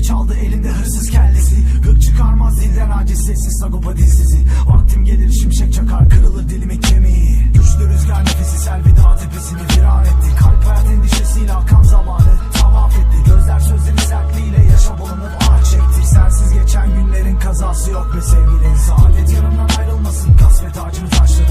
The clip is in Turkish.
Ve çaldı elinde hırsız kellesi. Gök çıkarmaz dilden aciz sessiz sagopa dilsizi Vaktim gelir şimşek çakar kırılır dilimi kemiği. Güçlü rüzgar nefesi sel bir dağ tepesini viran etti. Kalp hayat endişesiyle akan zamanı tavaf etti. Gözler sözleri sertliğiyle yaşa bulunup ağaç çekti. Sensiz geçen günlerin kazası yok be sevgili. Saadet yanımdan ayrılmasın kasvet ağacını taşladı.